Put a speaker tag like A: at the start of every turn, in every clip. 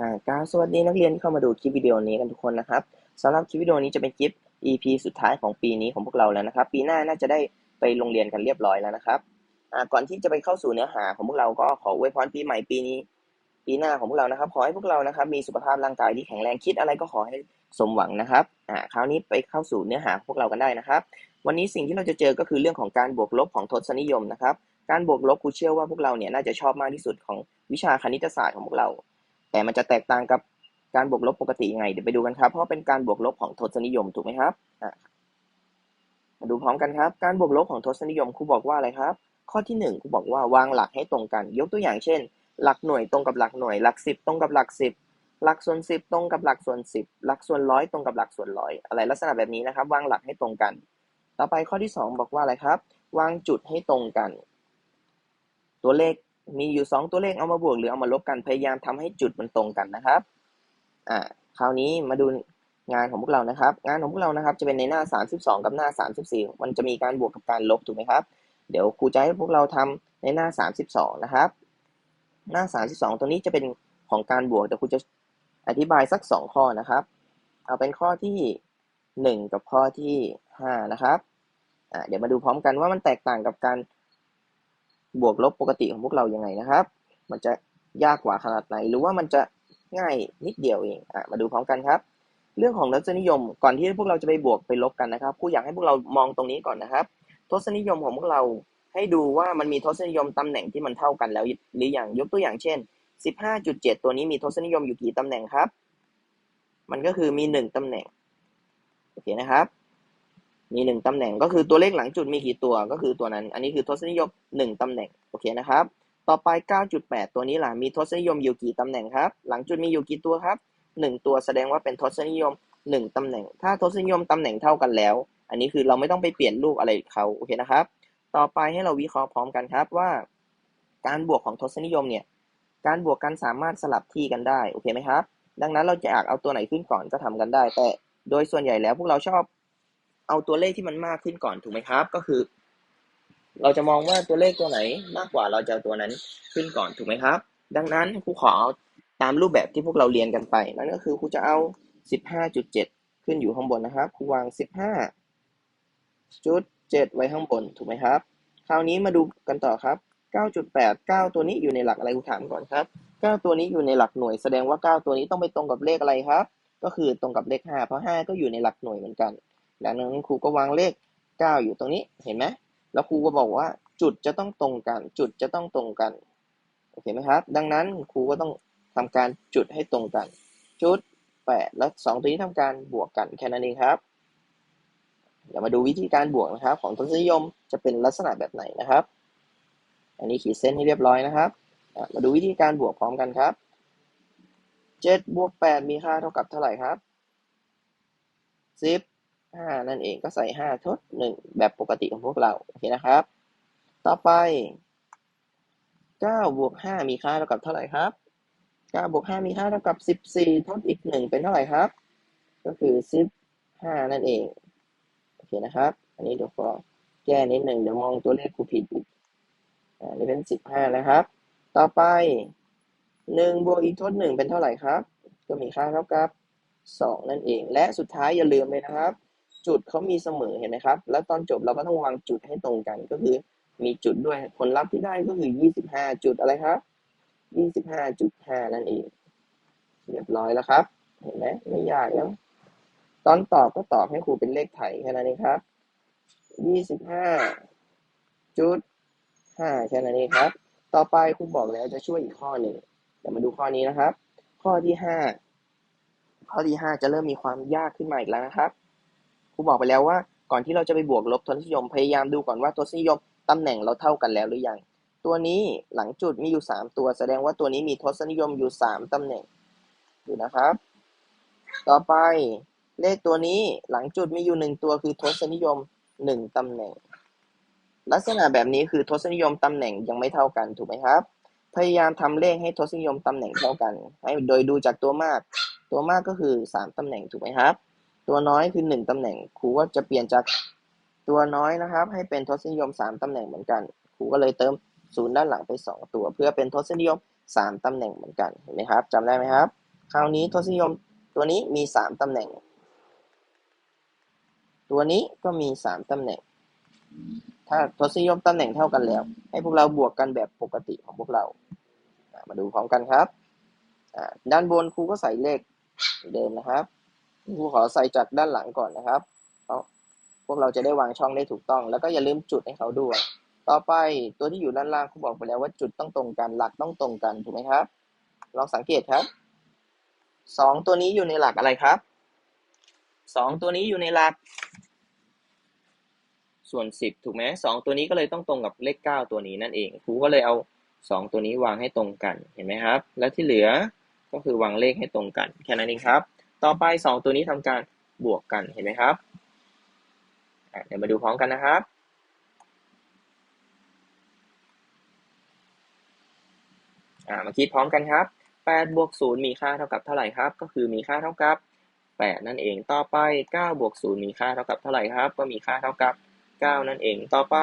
A: อ่ากราบสวัสดีนักเรียนที่เข้ามาดูคลิปวิดีโอนี้กันทุกคนนะครับสำหรับคลิปวิดีโอนี้จะเป็นคลิป EP สุดท้ายของปีนี้ของพวกเราแล้วนะครับ ปีหน้าน่าจะได้ไปโรงเรียนกันเรียบร้อยแล้วนะครับอ่าก่อนที่จะไปเข้าสู่เนื้อหาของพวกเราก็ขออวยพรปีใหม่ปีนี้ ปีหน้าของพวกเรานะครับ ขอให้พวกเรานะครับมีสุขภาพร่างกายที่แข็งแรงคิดอะไรก็ขอให้สมหวังนะครับอ่าคราวนี้ไปเข้าสู่เนื้อหาพวกเรากันได้นะครับ วันนี้สิ่งที่เราจะเจอก็คือเรื่องของการบวกลบของทศนิยมนะครับ การบวกลบครูเชื่อว่าพวกเราเนี่ยน่าจะชอบมากที่สุดของวิชาคณิตศาสตร์ของพวกเรา แต่มันจะแตกต่างกับการบวกลบปกติยังไง เดี๋ยวไปดูกันครับ เพราะเป็นการบวกลบของทศนิยมถูกไหมครับมาดูพร้อมกันครับ การบวกลบของทศนิยมครูบอกว่าอะไรครับ ข้อที่หนึ่งครูบอกว่าวางหลักให้ตรงกัน ยกตัวอย่างเช่น หลักหน่วยตรงกับหลักหน่วย หลักสิบตรงกับหลักสิบหลักส่วนสิบตรงกับหลักส่วนสิบหลักส่วนร้อยตรงกับหลักส่วนร้อยอะไรลักษณะแบบนี้นะครับ วางหลักให้ตรงกัน ต่อไปข้อที่สองบอกว่าอะไรครับ วางจุดให้ตรงกัน ตัวเลข มีอยู่สองตัวเลขเอามาบวกหรือเอามาลบกันพยายามทำให้จุดมันตรงกันนะครับอ่าคราวนี้มาดูงานของพวกเรานะครับ งานของพวกเรานะครับ จะเป็นในหน้า 32 กับหน้า 34 มันจะมีการบวกกับการลบถูกไหมครับ เดี๋ยวครูจะให้พวกเราทำในหน้า 32 นะครับ หน้า 32ตัวนี้จะเป็นของการบวกแต่ครูจะอธิบายสัก 2 ข้อนะครับ เอาเป็นข้อที่ 1 กับข้อที่ 5 นะครับเดี๋ยวมาดูพร้อมกันว่ามันแตกต่างกับการ บวกลบปกติของพวกเรายังไงนะครับ มันจะยากกว่าขนาดไหน หรือว่ามันจะง่ายนิดเดียวเองอะมาดูพร้อมกันครับ เรื่องของทศนิยมก่อนที่พวกเราจะไปบวกไปลบกันนะครับครูอยากให้พวกเรามองตรงนี้ก่อนนะครับ ทศนิยมของพวกเราให้ดูว่ามันมีทศนิยมตำแหน่งที่มันเท่ากันแล้วหรืออยังยกตัวอย่างเช่น 15.7 ตัวนี้มีทศนิยมอยู่กี่ตำแหน่งครับ มันก็คือมี 1ตำแหน่งโอเคนะครับ มีหนึ่งตำแหน่งก็คือตัวเลขหลังจุดมีกี่ตัวก็คือตัวนั้น อันนี้คือทศนิยมหนึ่งตำแหน่งโอเคนะครับ ต่อไป 9.8 ตัวนี้ล่ะมีทศนิยมอยู่กี่ตำแหน่งครับ หลังจุดมีอยู่กี่ตัวครับหนึ่งตัวแสดงว่าเป็นทศนิยมหนึ่งตำแหน่ง ถ้าทศนิยมตำแหน่งเท่ากันแล้ว อันนี้คือเราไม่ต้องไปเปลี่ยนรูปอะไรเขาโอเคนะครับ ต่อไปให้เราวิเคราะห์พร้อมกันครับว่า การบวกของทศนิยมเนี่ยการบวกกันสามารถสลับที่กันได้โอเคไหมครับ ดังนั้นเราจะอยากเอาตัวไหนขึ้นก่อนก็ทำกันได้ แต่โดยส่วนใหญ่แล้วพวกเราชอบ เอาตัวเลขที่มันมากขึ้นก่อนถูกไหมครับ ก็คือ เราจะมองว่าตัวเลขตัวไหนมากกว่าเราจะเอาตัวนั้นขึ้นก่อนถูกไหมครับ ดังนั้นครูขอเอาตามรูปแบบที่พวกเราเรียนกันไปนั่นก็คือครูจะเอา 15.7 ขึ้นอยู่ข้างบนนะครับครูวาง 15.7 ไว้ข้างบนถูกไหมครับ คราวนี้มาดูกันต่อครับ 9.8 9 ตัวนี้อยู่ในหลักอะไรครูถามก่อนครับ 9 ตัวนี้อยู่ในหลักหน่วย แสดงว่า 9 ตัวนี้ต้องไปตรงกับเลขอะไรครับ ก็คือตรงกับเลข 5 เพราะ 5 ก็อยู่ในหลักหน่วยเหมือนกัน ดังนั้นครูก็วางเลข 9 อยู่ตรงนี้เห็นไหมแล้วครูก็บอกว่าจุดจะต้องตรงกัน จุดจะต้องตรงกันโอเคไหมครับ ดังนั้นครูก็ต้องทำการจุดให้ตรงกัน จุด 8 แล้ว 2 ตัวนี้ทำการบวกกันแค่นั้นเองครับเดี๋ยวมาดูวิธีการบวกนะครับ ของทศนิยมจะเป็นลักษณะแบบไหนนะครับ อันนี้ขีดเส้นให้เรียบร้อยนะครับมาดูวิธีการบวกพร้อมกันครับ7บวก8มีค่าเท่ากับเท่าไหร่ครับ10 5 นั่นเองก็ใส่ 5 ทด 1 แบบปกติของพวกเรา โอเคนะครับ ต่อไป 9 บวก 5 มีค่าเท่ากับเท่าไหร่ครับ 9 บวก 5 มีค่าเท่ากับ 14 ทดอีก 1 เป็นเท่าไหร่ครับ ก็คือ 15 นั่นเอง โอเคนะครับ อันนี้เดี๋ยวขอแก้นิดหนึ่งเดี๋ยวมองตัวเลขกูผิดอีกอ่านี่เป็น 15 นะครับ ต่อไป 1 บวกอีกทด 1 เป็นเท่าไหร่ครับ ก็มีค่าเท่ากับ 2 นั่นเอง และสุดท้ายอย่าลืมเลยนะครับ จุดเขามีเสมอเห็นไหมครับ แล้วตอนจบเราก็ต้องวางจุดให้ตรงกันก็คือ มีจุดด้วยผลลัพธ์ที่ได้ก็คือ25จุดอะไรครับ25.5นั่นเองเรียบร้อยแล้วครับ เห็นไหมไม่ยากแล้วตอนตอบก็ตอบให้ครูเป็นเลขไทยแค่นั้นเองครับ25.5แค่นั้นเองครับ ต่อไปครูบอกแล้วจะช่วยอีกข้อหนึ่งเดี๋ยวมาดูข้อนี้นะครับ ข้อที่5ข้อที่5จะเริ่มมีความยากขึ้นมาอีกแล้วนะครับ รูบอกไปแล้วว่า ก่อนที่เราจะไปบวกลบทศนิยมพยายามดูก่อนว่าทศนิยมตำแหน่งเราเท่ากันแล้วหรือยัง ตัวนี้หลังจุดมีอยู่ 3 ตัว แสดงว่าตัวนี้มีทศนิยมอยู่ 3ตำแหน่งดูนะครับ ต่อไปเลขตัวนี้หลังจุดมีอยู่ 1 ตัวคือทศนิยม 1ตำแหน่ง ลักษณะแบบนี้คือทศนิยมตำแหน่งยังไม่เท่ากันถูกไหมครับ พยายามทำเลขให้ทศนิยมตำแหน่งเท่ากัน ให้โดยดูจากตัวมาก ตัวมากก็คือ 3ตำแหน่งถูกไหมครับ ตัวน้อยคือ1ตำแหน่งครูก็จะเปลี่ยนจากตัวน้อยนะครับ ให้เป็นทศนิยม3ตำแหน่งเหมือนกันครูก็เลยเติมศูนย์ด้านหลังไป2ตัว เพื่อเป็นทศนิยม3ตำแหน่งเหมือนกันเห็นไหมครับจำได้ไหมครับ คราวนี้ทศนิยมตัวนี้มีสามตำแหน่ง ตัวนี้ก็มีสามตำแหน่ง ถ้าทศนิยมตำแหน่งเท่ากันแล้ว ให้พวกเราบวกกันแบบปกติของพวกเรา มาดูพร้อมกันครับด้านบนครูก็ใส่เลขเดิมนะครับ ครูขอใส่จากด้านหลังก่อนนะครับเพราะพวกเราจะได้วางช่องได้ถูกต้อง แล้วก็อย่าลืมจุดให้เขาด้วย ต่อไปตัวที่อยู่ด้านล่างครูบอกไปแล้วว่าจุดต้องตรงกัน หลักต้องตรงกันถูกไหมครับ ลองสังเกตครับสองตัวนี้อยู่ในหลักอะไรครับสองตัวนี้อยู่ในหลัก ส่วนสิบถูกไหมสองตัวนี้ก็เลยต้องตรงกับเลขเก้าตัวนี้นั่นเองครูก็เลยเอาสองตัวนี้วางให้ตรงกันเห็นไหมครับ แล้วที่เหลือก็คือวางเลขให้ตรงกันแค่นั้นเองครับ ต่อไปสองตัวนี้ทำการบวกกันเห็นไหมครับเดี๋ยวมาดูพร้อมกันนะครับมาคิดพร้อมกันครับ8บวก0มีค่าเท่ากับเท่าไหร่ครับ ก็คือมีค่าเท่ากับ 8 นั่นเอง ต่อไป9บวก0มีค่าเท่ากับเท่าไหร่ครับ ก็มีค่าเท่ากับ 9 นั่นเอง ต่อไป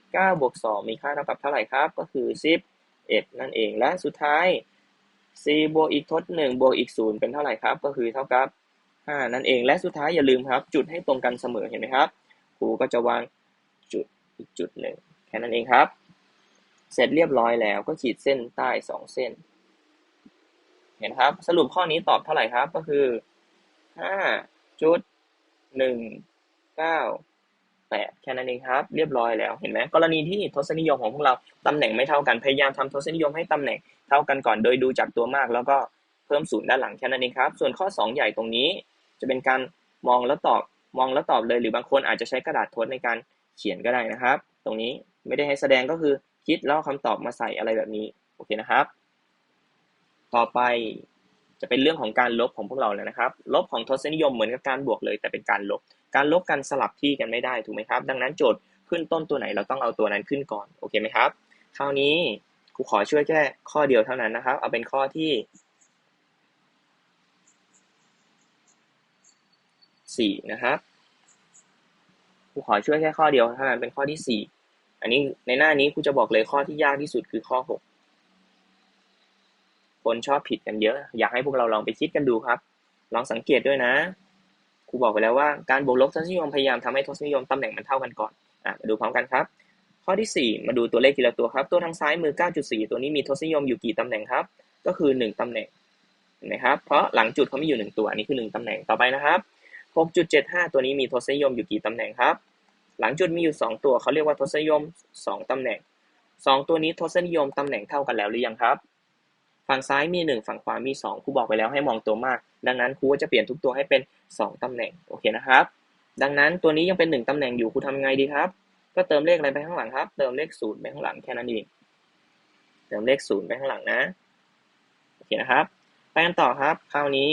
A: 9บวก2มีค่าเท่ากับเท่าไหร่ครับ ก็คือ 11 นั่นเอง และสุดท้าย 4 บวกอีกทด 1 บวกอีก 0 เป็นเท่าไหร่ครับ ก็คือเท่ากับ 5 นั่นเอง และสุดท้ายอย่าลืมครับ จุดให้ตรงกันเสมอเห็นไหมครับ ครูก็จะวางจุดอีกจุดหนึ่งแค่นั้นเองครับ เสร็จเรียบร้อยแล้วก็ขีดเส้นใต้ 2 เส้น เห็นครับ สรุปข้อนี้ตอบเท่าไหร่ครับ ก็คือห้าจุดหนึ่งเก้า แปดแค่นั้นเองครับ เรียบร้อยแล้วเห็นไหมกรณีที่ทศนิยมของพวกเราตำแหน่งไม่เท่ากันพยายามทำทศนิยมให้ตำแหน่งเท่ากันก่อนโดยดูจากตัวมาก แล้วก็เพิ่มศูนย์ด้านหลังแค่นั้นเองครับ ส่วนข้อ 2 ใหญ่ตรงนี้ จะเป็นการมองแล้วตอบมองแล้วตอบเลย หรือบางคนอาจจะใช้กระดาษทดในการเขียนก็ได้นะครับ ตรงนี้ไม่ได้ให้แสดงก็คือคิดแล้วคำตอบมาใส่อะไรแบบนี้โอเคนะครับ ต่อไปจะเป็นเรื่องของการลบของพวกเราแล้วนะครับ ลบของทศนิยมเหมือนกับการบวกเลยแต่เป็นการลบ การลบกันสลับที่กันไม่ได้ถูกไหมครับ ดังนั้นโจทย์ขึ้นต้นตัวไหนเราต้องเอาตัวนั้นขึ้นก่อนโอเคไหมครับ คราวนี้ครูขอช่วยแค่ข้อเดียวเท่านั้นนะครับ เอาเป็นข้อที่สี่นะครับครูขอช่วยแค่ข้อเดียวเท่านั้นเป็นข้อที่สี่อันนี้ในหน้านี้ครูจะบอกเลยข้อที่ยากที่สุดคือข้อหกคนชอบผิดกันเยอะ อยากให้พวกเราลองไปคิดกันดูครับ ลองสังเกตด้วยนะ รูบอกไปแล้วว่าการบวกลบทศนิยมพยายามทำให้ทศนิยมตำแหน่งมันเท่ากันก่อนอะมาดูพร้อมกันครับ ข้อที่ 4 มาดูตัวเลขทีละตัวครับ ตัวทางซ้ายมือ 9.4 ตัวนี้มีทศนิยมอยู่กี่ตำแหน่งครับ ก็คือ 1ตำแหน่งเห็นไหมครับ เพราะหลังจุดเขามีอยู่ 1 ตัว อันนี้คือ 1ตำแหน่ง ต่อไปนะครับ 6.75 ตัวนี้มีทศนิยมอยู่กี่ตำแหน่งครับ หลังจุดมีอยู่ 2 ตัวเขาเรียกว่าทศนิยม 2ตำแหน่ง 2 ตัวนี้ทศนิยมตำแหน่งเท่ากันแล้วหรือยังครับ ฝั่งซ้ายมีหนึ่งฝั่งขวามีสองครูบอกไปแล้วให้มองตัวมาก ดังนั้นครูจะเปลี่ยนทุกตัวให้เป็นสองตำแหน่ง โอเคนะครับ ดังนั้นตัวนี้ยังเป็นหนึ่งตำแหน่งอยู่ครูทำไงดีครับ ก็เติมเลขอะไรไปข้างหลังครับ เติมเลขศูนย์ไปข้างหลังแค่นั้นเอง เติมเลขศูนย์ไปข้างหลังนะ โอเคนะครับ ไปกันต่อครับ คราวนี้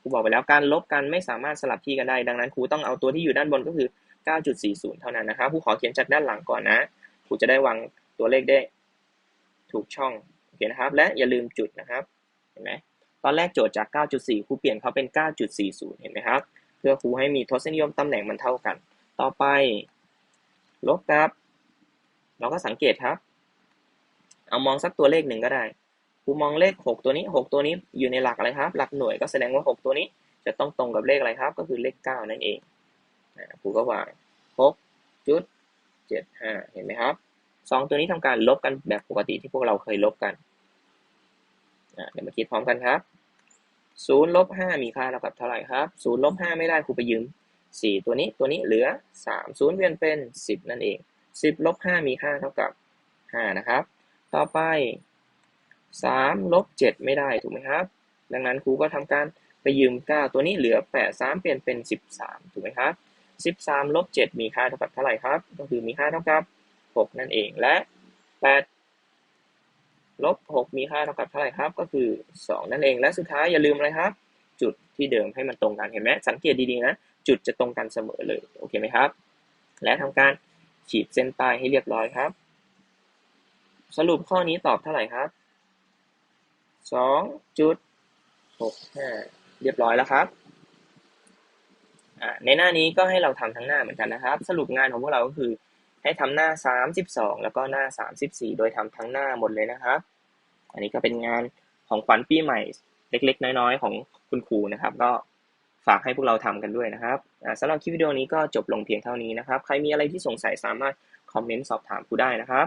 A: ครูบอกไปแล้วการลบกันไม่สามารถสลับที่กันได้ ดังนั้นครูต้องเอาตัวที่อยู่ด้านบนก็คือ 9.40 เท่านั้นนะครับครูขอเขียนจากด้านหลังก่อนนะ ครูจะได้วางตัวเลขได้ ถูกช่อง เคนะครับ และอย่าลืมจุดนะครับ เห็นไหมตอนแรกโจทย์จาก 9.4 ครูเปลี่ยนเขาเป็น 9.40 เห็นไหมครับ เพื่อครูให้มีทศนิยมตำแหน่งมันเท่ากัน ต่อไป ลบครับ เราก็สังเกตครับ เอามองสักตัวเลขหนึ่งก็ได้ ครูมองเลข 6 ตัวนี้ 6 ตัวนี้อยู่ในหลักอะไรครับ หลักหน่วยก็แสดงว่า 6 ตัวนี้จะต้องตรงกับเลขอะไรครับ ก็คือเลข 9 นั่นเองครูก็วาง6จุด75 เห็นไหมครับสองตัวนี้ทำการลบกันแบบปกติที่พวกเราเคยลบกัน เดี๋ยวมาคิดพร้อมกันครับศูนย์ลบห้ามีค่าเท่ากับเท่าไหร่ครับศูนย์ลบห้าไม่ได้ครูไปยืมสี่ตัวนี้ตัวนี้เหลือสามศูนย์เปลี่ยนเป็นสิบนั่นเองสิบลบห้ามีค่าเท่ากับห้านะครับ ต่อไปสามลบเจ็ดไม่ได้ถูกไหมครับ ดังนั้นครูก็ทำการไปยืมเก้าตัวนี้เหลือแปดสามเปลี่ยนเป็นสิบสามถูกไหมครับสิบสามลบเจ็ดมีค่าเท่ากับเท่าไหร่ครับ ก็คือมีค่าเท่ากับ6นั่นเองและ8 ลบ6มีค่าเท่ากับเท่าไหร่ครับ ก็คือ2นั่นเอง และสุดท้ายอย่าลืมอะไรครับ จุดที่เดิมให้มันตรงกัน เห็นไหมสังเกตดีๆนะ จุดจะตรงกันเสมอเลย โอเคไหมครับ และทำการขีดเส้นใต้ให้เรียบร้อยครับ สรุปข้อนี้ตอบเท่าไหร่ครับ2.65เรียบร้อยแล้วครับในหน้านี้ก็ให้เราทำทั้งหน้าเหมือนกันนะครับ สรุปงานของพวกเราก็คือ ให้ทำหน้า 32 แล้วก็หน้า 34 โดยทำทั้งหน้าหมดเลยนะครับ อันนี้ก็เป็นงานของขวัญปีใหม่เล็ก ๆ น้อย ๆ ของคุณครูนะครับ ก็ฝากให้พวกเราทำกันด้วยนะครับสำหรับคลิปวิดีโอนี้ก็จบลงเพียงเท่านี้นะครับ ใครมีอะไรที่สงสัยสามารถคอมเมนต์สอบถามครูได้นะครับ